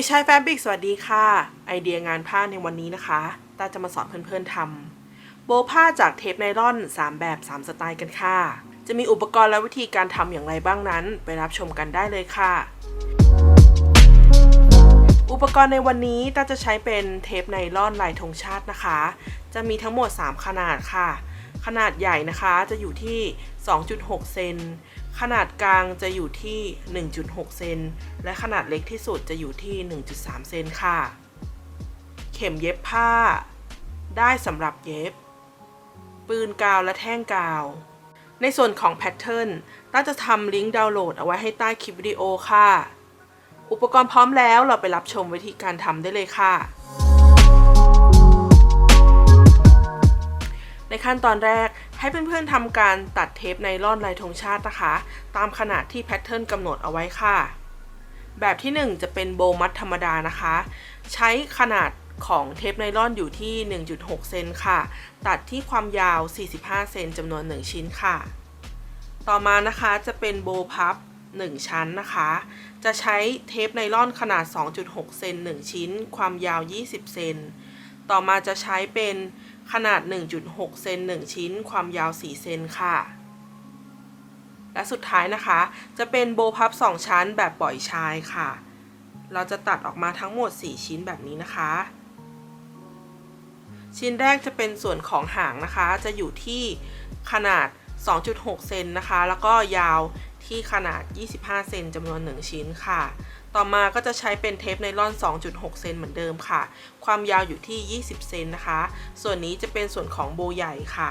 ด็กชายแฟบบิกสวัสดีค่ะ ไอเดียงานผ้าในวันนี้นะคะตาจะมาสอนเพื่อนๆทำโบผ้าจากเทปไนล่อน 3 แบบ 3 สไตล์กันค่ะ จะมีอุปกรณ์และวิธีการทำอย่างไรบ้างนั้น ไปรับชมกันได้เลยค่ะ อุปกรณ์ในวันนี้ตาจะใช้เป็นเทปไนล่อนลายธงชาตินะคะ จะมีทั้งหมด 3 ขนาดค่ะ ขนาดใหญ่นะคะจะอยู่ที่ 2.6 เซน ขนาดกลางจะอยู่ที่ 1.6 เซน และขนาดเล็กที่สุดจะอยู่ที่ 1.3 เซนค่ะ เข็มเย็บผ้า ได้สำหรับเย็บ ปืนกาวและแท่งกาว ในส่วนของแพทเทิร์นต้าจะทำลิงก์ดาวน์โหลดเอาไว้ให้ใต้คลิปวิดีโอค่ะ อุปกรณ์พร้อมแล้วเราไปรับชมวิธีการทำได้เลยค่ะ ในขั้นตอนแรก ให้เพื่อนๆทำการตัดเทปไนล่อนลายธงชาตินะคะ ตามขนาดที่แพทเทิร์นกำหนดเอาไว้ค่ะ แบบที่ 1 จะเป็นโบมัดธรรมดานะคะ ใช้ขนาดของเทปไนล่อนอยู่ที่ 1.6 เซนค่ะ ตัดที่ความยาว 45 เซนจำนวน 1 ชิ้นค่ะ ต่อมานะคะจะเป็นโบพับ 1 ชั้นนะคะ จะใช้เทปไนล่อนขนาด 2.6 เซน1 ชิ้น ความยาว 20 เซน ต่อมาจะใช้เป็น ขนาด 1.6 เซน1 ชิ้น ความยาว 4 เซนค่ะ และสุดท้ายนะคะ จะเป็นโบพับ 2 ชั้นแบบปล่อยชายค่ะ เราจะตัดออกมาทั้งหมด 4 ชิ้นแบบนี้นะคะ ชิ้นแรกจะเป็นส่วนของหางนะคะ จะอยู่ที่ขนาด 2.6 เซนนะคะ แล้วก็ยาวที่ขนาด 25 เซนจำนวน 1 ชิ้นค่ะ ต่อมาก็จะใช้เป็นเทปไนล่อน 2.6 เซนเหมือนเดิมค่ะ ความยาวอยู่ที่ 20 เซนนะคะ ส่วนนี้จะเป็นส่วนของโบใหญ่ค่ะ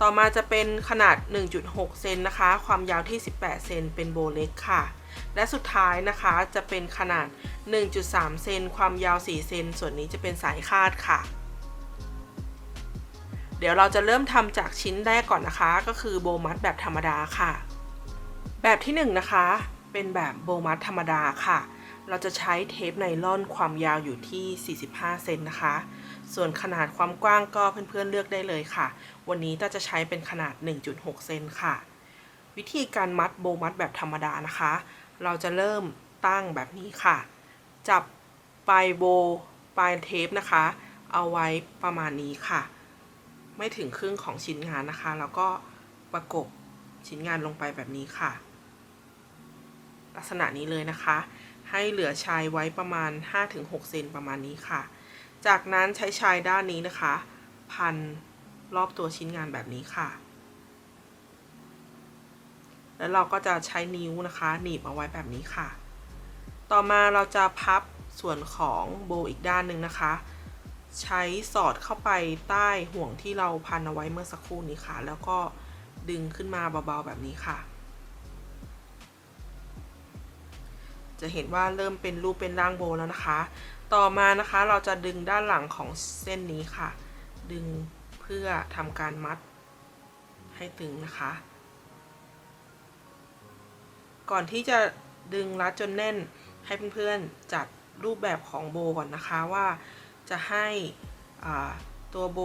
ต่อมาจะเป็นขนาด 1.6 เซนนะคะ ความยาวที่ 18 เซนเป็นโบเล็กค่ะ และสุดท้ายนะคะจะเป็นขนาด 1.3 เซน ความยาว 4 เซน ส่วนนี้จะเป็นสายคาดค่ะ เดี๋ยวเราจะเริ่มทำจากชิ้นแรกก่อนนะคะ ก็คือโบมัดแบบธรรมดาค่ะ แบบที่1นงนะคะ เป็นแบบโบมัดธรรมดาค่ะ เราจะใช้เทปไนล่อนความยาวอยู่ที่ 45 เซนนะคะ ส่วนขนาดความกว้างก็เพื่อนๆเลือกได้เลยค่ะ วันนี้ต้าจะใช้เป็นขนาด 1.6 เซนค่ะ วิธีการมัดโบมัดแบบธรรมดานะคะ เราจะเริ่มตั้งแบบนี้ค่ะ จับปลายโบปลายเทปนะคะ เอาไว้ประมาณนี้ค่ะ ไม่ถึงครึ่งของชิ้นงานนะคะ แล้วก็ประกบชิ้นงานลงไปแบบนี้ค่ะ ลักษณะนี้เลยนะคะ ให้เหลือชายไว้ประมาณ 5-6เซนประมาณนี้ค่ะ จากนั้นใช้ชายด้านนี้นะคะ พันรอบตัวชิ้นงานแบบนี้ค่ะ แล้วเราก็จะใช้นิ้วนะคะหนีบเอาไว้แบบนี้ค่ะ ต่อมาเราจะพับส่วนของโบอีกด้านหนึ่งนะคะ ใช้สอดเข้าไปใต้ห่วงที่เราพันเอาไว้เมื่อสักครู่นี้ค่ะ แล้วก็ดึงขึ้นมาเบาๆแบบนี้ค่ะ จะเห็นว่าเริ่มเป็นรูปเป็นร่างโบแล้วนะคะ ต่อมานะคะเราจะดึงด้านหลังของเส้นนี้ค่ะ ดึงเพื่อทำการมัดให้ตึงนะคะ ก่อนที่จะดึงรัดจนแน่นให้เพื่อนๆจัดรูปแบบของโบก่อนนะคะว่าจะให้ตัวโบ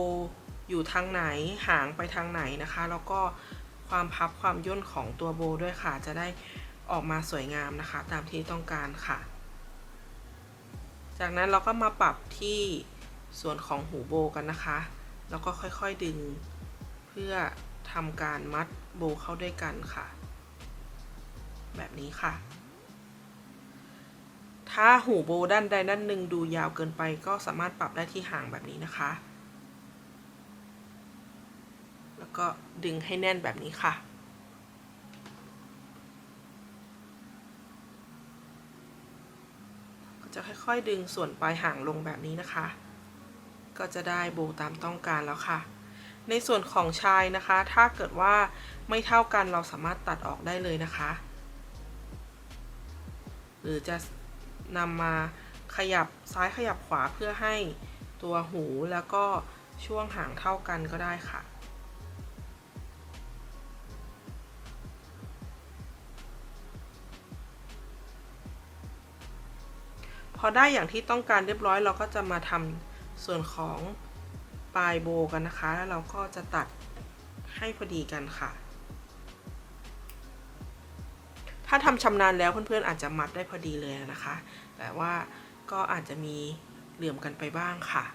อยู่ทางไหนห่างไปทางไหนนะคะ แล้วก็ความพับความย่นของตัวโบด้วยค่ะจะได้ ออกมาสวยงามนะคะ ตามที่ต้องการค่ะ จากนั้นเราก็มาปรับที่ส่วนของหูโบกันนะคะ แล้วก็ค่อยๆดึง เพื่อทำการมัดโบเข้าด้วยกันค่ะ แบบนี้ค่ะ ถ้าหูโบด้านใดด้านหนึ่งดูยาวเกินไป ก็สามารถปรับได้ที่ห่างแบบนี้นะคะ แล้วก็ดึงให้แน่นแบบนี้ค่ะ จะค่อยๆดึงส่วนปลายหางลงแบบนี้นะคะ ก็จะได้โบตามต้องการแล้วค่ะ ในส่วนของชายนะคะ ถ้าเกิดว่าไม่เท่ากันเราสามารถตัดออกได้เลยนะคะ หรือจะนำมาขยับซ้ายขยับขวาเพื่อให้ตัวหูแล้วก็ช่วงหางเท่ากันก็ได้ค่ะ พอได้อย่างที่ต้องการเรียบร้อยเราก็จะมาทำส่วนของปลายโบกันนะคะ แล้วเราก็จะตัดให้พอดีกันค่ะ ถ้าทำชำนาญแล้วเพื่อนๆอาจจะมัดได้พอดีเลยนะคะ แต่ว่าก็อาจจะมีเหลื่อมกันไปบ้างค่ะ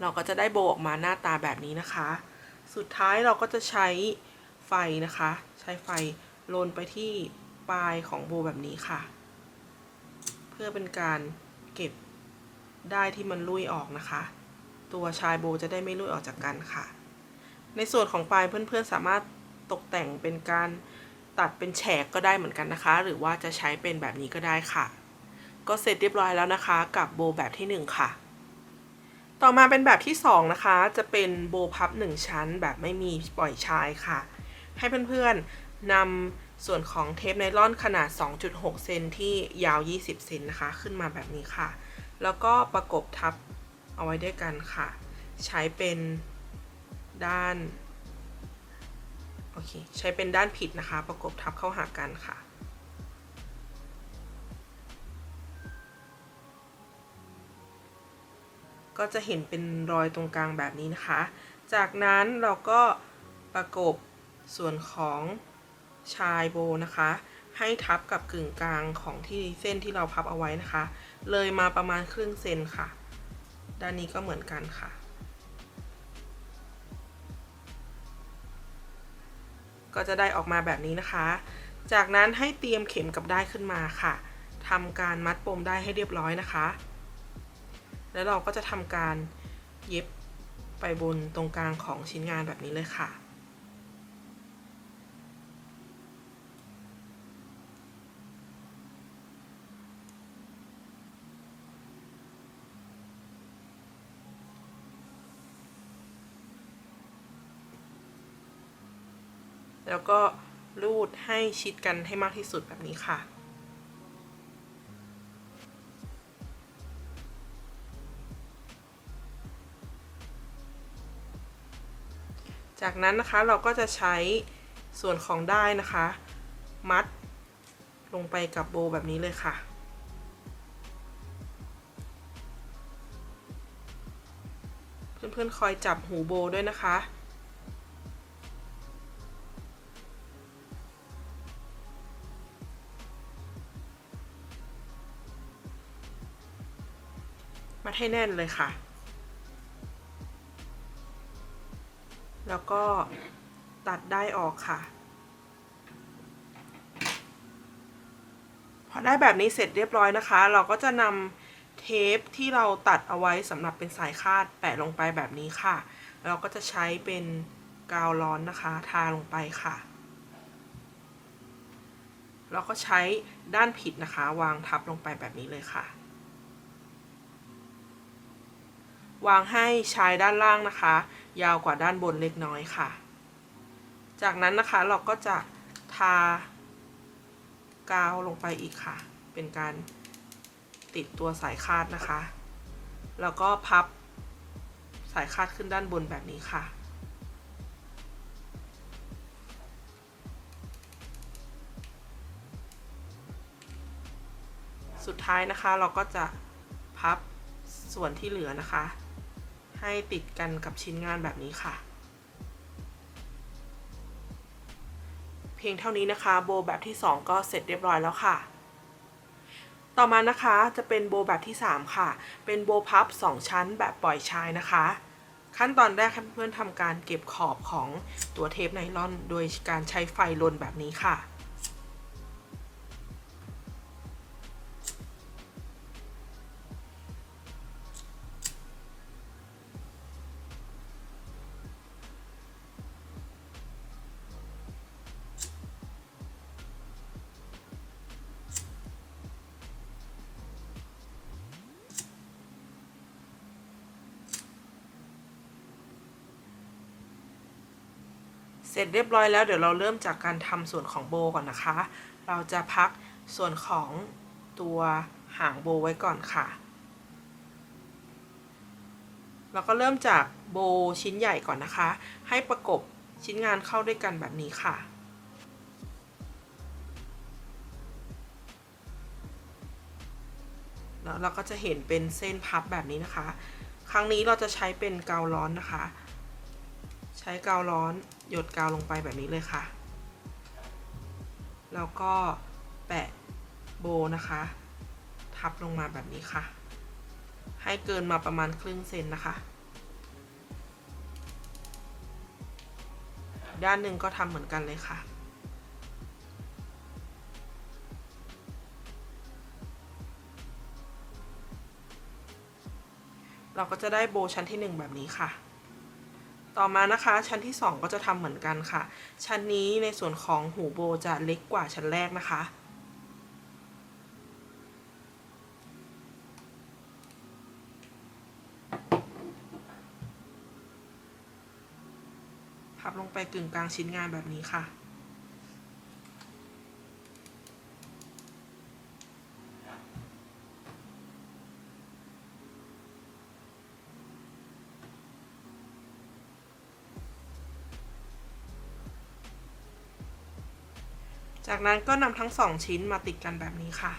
เราก็จะได้โบออกมาหน้าตาแบบนี้นะคะ สุดท้ายเราก็จะใช้ไฟนะคะ ใช้ไฟลนไปที่ปลายของโบแบบนี้ค่ะ เพื่อเป็นการ เก็บได้ที่มันลุยออกนะคะ ตัวชายโบจะได้ไม่ลุยออกจากกันค่ะ ในส่วนของปลายเพื่อนๆสามารถตกแต่งเป็นการตัดเป็นแฉกก็ได้เหมือนกันนะคะ หรือว่าจะใช้เป็นแบบนี้ก็ได้ค่ะ ก็เสร็จเรียบร้อยแล้วนะคะ กับโบแบบที่หนึ่งค่ะ ต่อมาเป็นแบบที่ 2 นะคะ จะเป็นโบพับ 1 ชั้นแบบไม่มีปล่อยชายค่ะ ให้เพื่อนๆนำ ส่วนของเทปไนล่อนขนาด 2.6 เซนที่ยาว 20 เซนนะคะ ขึ้นมาแบบนี้ค่ะ แล้วก็ประกบทับเอาไว้ด้วยกันค่ะ ใช้เป็นด้านโอเคใช้เป็นด้านผิดนะคะ ประกบทับเข้าหากันค่ะ ก็จะเห็นเป็นรอยตรงกลางแบบนี้นะคะ จากนั้นเราก็ประกบส่วนของ ชายโบนะคะ ให้ทับกับกึ่งกลางของที่เส้นที่เราพับเอาไว้นะคะ เลยมาประมาณครึ่งเซนค่ะ ด้านนี้ก็เหมือนกันค่ะ ก็จะได้ออกมาแบบนี้นะคะ จากนั้นให้เตรียมเข็มกับได้ายขึ้นมาค่ะทำการมัดปมได้ให้เรียบร้อยนะคะ แล้วเราก็จะทำการเย็บไปบนตรงกลางของชิ้นงานแบบนี้เลยค่ะ แล้วก็รูดให้ชิดกันให้มากที่สุดแบบนี้ค่ะ จากนั้นนะคะเราก็จะใช้ส่วนของได้นะคะ มัดลงไปกับโบแบบนี้เลยค่ะเพื่อนๆคอยจับหูโบด้วยนะคะ มัดให้แน่นเลยค่ะ แล้วก็ตัดได้ออกค่ะ พอได้แบบนี้เสร็จเรียบร้อยนะคะ เราก็จะนำเทปที่เราตัดเอาไว้สำหรับเป็นสายคาดแปะลงไปแบบนี้ค่ะ เราก็จะใช้เป็นกาวร้อนนะคะ ทาลงไปค่ะเราก็ใช้ด้านผิดนะคะ วางทับลงไปแบบนี้เลยค่ะ วางให้ชายด้านล่างนะคะ ยาวกว่าด้านบนเล็กน้อยค่ะ จากนั้นนะคะเราก็จะทากาวลงไปอีกค่ะ เป็นการติดตัวสายคาดนะคะ แล้วก็พับสายคาดขึ้นด้านบนแบบนี้ค่ะ สุดท้ายนะคะเราก็จะพับส่วนที่เหลือนะคะ ให้ติดกันกับชิ้นงานแบบนี้ค่ะ เพียงเท่านี้นะคะโบแบบที่ 2 ก็เสร็จเรียบร้อยแล้วค่ะ ต่อมานะคะจะเป็นโบแบบที่ 3 ค่ะ เป็นโบพับ 2 ชั้นแบบปล่อยชายนะคะ ขั้นตอนแรกให้เพื่อนๆทำการเก็บขอบของตัวเทปไนลอน โดยการใช้ไฟลนแบบนี้ค่ะ เสร็จเรียบร้อยแล้วเดี๋ยวเราเริ่มจากการทำส่วนของโบก่อนนะคะ เราจะพักส่วนของตัวหางโบไว้ก่อนค่ะ เราก็เริ่มจากโบชิ้นใหญ่ก่อนนะคะ ให้ประกบชิ้นงานเข้าด้วยกันแบบนี้ค่ะแล้วเราก็จะเห็นเป็นเส้นพับแบบนี้นะคะ ครั้งนี้เราจะใช้เป็นกาวร้อนนะคะ ใช้กาวร้อนหยดกาวลงไปแบบนี้เลยค่ะ แล้วก็แปะโบนะคะ ทับลงมาแบบนี้ค่ะ ให้เกินมาประมาณครึ่งเซนนะคะ ด้านหนึ่งก็ทำเหมือนกันเลยค่ะเราก็จะได้โบชั้นที่ 1 แบบนี้ค่ะ ต่อมานะคะชั้นที่ 2 ก็จะทำเหมือนกันค่ะ ชั้นนี้ในส่วนของหูโบจะเล็กกว่าชั้นแรกนะคะ พับลงไปกึ่งกลางชิ้นงานแบบนี้ค่ะ จากนั้นก็นำทั้งสองชิ้นมาติดกันแบบนี้ค่ะ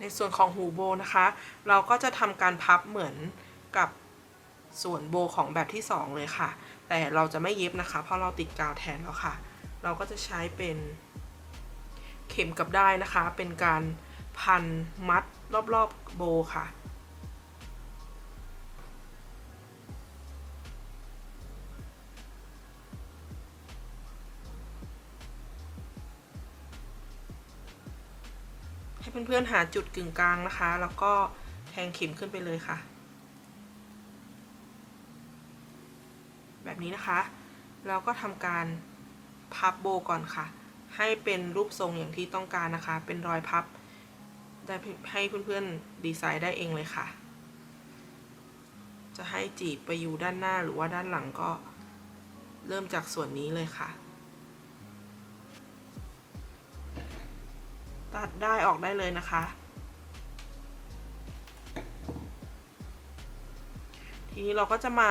ในส่วนของหูโบนะคะ เราก็จะทำการพับเหมือนกับ ส่วนโบของแบบที่ 2 เลยค่ะ แต่เราจะไม่เย็บนะคะ เพราะเราติดกาวแทนแล้วค่ะ เราก็จะใช้เป็นเข็มกับได้นะคะ เป็นการพันมัดรอบๆโบค่ะให้เพื่อนๆหาจุดกึ่งกลางนะคะ แล้วก็แทงเข็มขึ้นไปเลยค่ะ แบบ นี้นะคะ เราก็ทำการพับโบก่อนค่ะ ให้เป็นรูปทรงอย่างที่ต้องการนะคะ เป็นรอยพับ ได้ให้เพื่อนๆดีไซน์ได้เองเลยค่ะ จะให้จีบไปอยู่ด้านหน้าหรือว่าด้านหลังก็เริ่มจากส่วนนี้เลยค่ะ ตัดได้ออกได้เลยนะคะทีนี้เราก็จะมา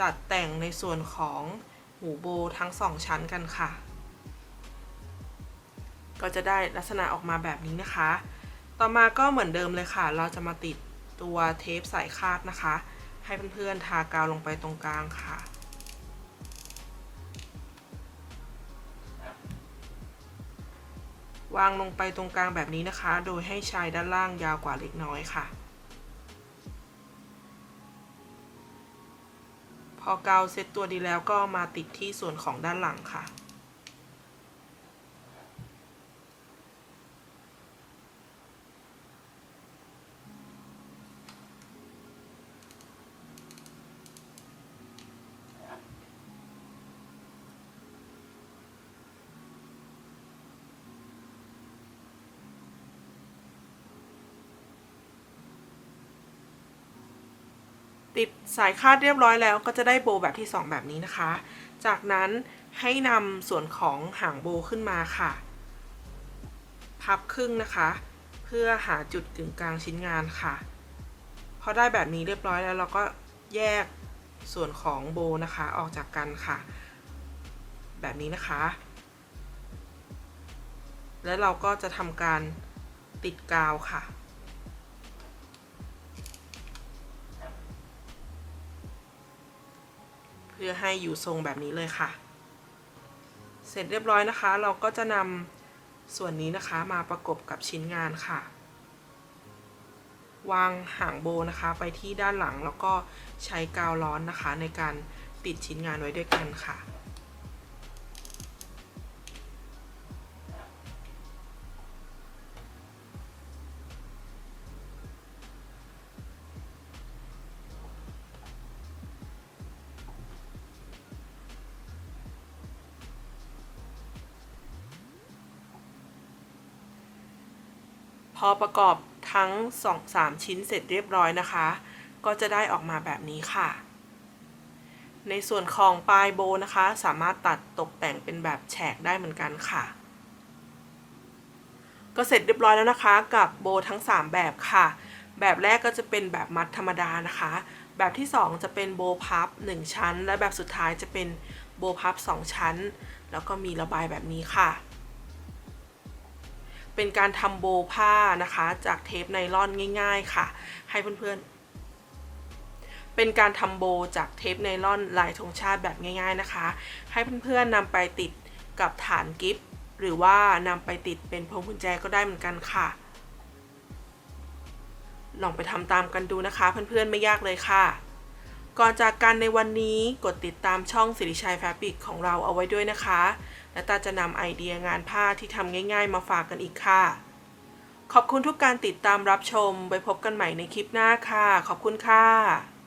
จัดแต่งในส่วนของหูโบทั้งสองชั้นกันค่ะ ก็จะได้ลักษณะออกมาแบบนี้นะคะ ต่อมาก็เหมือนเดิมเลยค่ะ เราจะมาติดตัวเทปสายคาดนะคะ ให้เพื่อนๆทากาวลงไปตรงกลางค่ะวางลงไปตรงกลางแบบนี้นะคะ โดยให้ชายด้านล่างยาวกว่าเล็กน้อยค่ะ พอกาวเซตตัวดีแล้วก็มาติดที่ส่วนของด้านหลังค่ะ ติดสายคาดเรียบร้อยแล้วก็จะได้โบแบบที่ 2 แบบนี้นะคะ จากนั้นให้นำส่วนของหางโบขึ้นมาค่ะ พับครึ่งนะคะ เพื่อหาจุดกึ่งกลางชิ้นงานค่ะ พอได้แบบนี้เรียบร้อยแล้วเราก็แยกส่วนของโบนะคะออกจากกันค่ะ แบบนี้นะคะ แล้วเราก็จะทำการติดกาวค่ะ พื่อให้อยู่ทรงแบบนี้เลยค่ะ เสร็จเรียบร้อยนะคะ เราก็จะนำส่วนนี้นะคะมาประกบกับชิ้นงานค่ะ วางหางโบนะคะไปที่ด้านหลังแล้วก็ใช้กาวร้อนนะคะในการติดชิ้นงานไว้ด้วยกันค่ะ อประกอบทั้ง 2 3 ชิ้นเสร็จเรียบร้อยนะคะ ก็จะได้ออกมาแบบนี้ค่ะ ในส่วนของปลายโบนะคะ สามารถตัดตกแต่งเป็นแบบแฉกได้เหมือนกันค่ะ ก็เสร็จเรียบร้อยแล้วนะคะ กับโบทั้ง 3 แบบค่ะ แบบแรกก็จะเป็นแบบมัดธรรมดานะคะ แบบที่ 2 จะเป็นโบพับ 1 ชั้น และแบบสุดท้ายจะเป็นโบพับ 2 ชั้น แล้วก็มีระบายแบบนี้ค่ะ เป็นการทำโบผ้านะคะ จากเทปไนลอนง่าย ๆ ค่ะ ให้เพื่อนๆ เป็นการทำโบจากเทปไนลอนลายธงชาติแบบง่าย ๆนะคะ ให้เพื่อนๆนำไปติดกับฐานกิฟต์หรือว่านำไปติดเป็นพวงกุญแจก็ได้เหมือนกันค่ะ ลองไปทำตามกันดูนะคะ เพื่อนๆไม่ยากเลยค่ะ ก่อนจากกันในวันนี้กดติดตามช่องสิริชัยแฟบริกของเราเอาไว้ด้วยนะคะ และตาจะนำไอเดียงานผ้าที่ทำง่าย ๆ มาฝากกันอีกค่ะ ขอบคุณทุกการติดตามรับชมไปพบกันใหม่ในคลิปหน้าค่ะ ขอบคุณค่ะ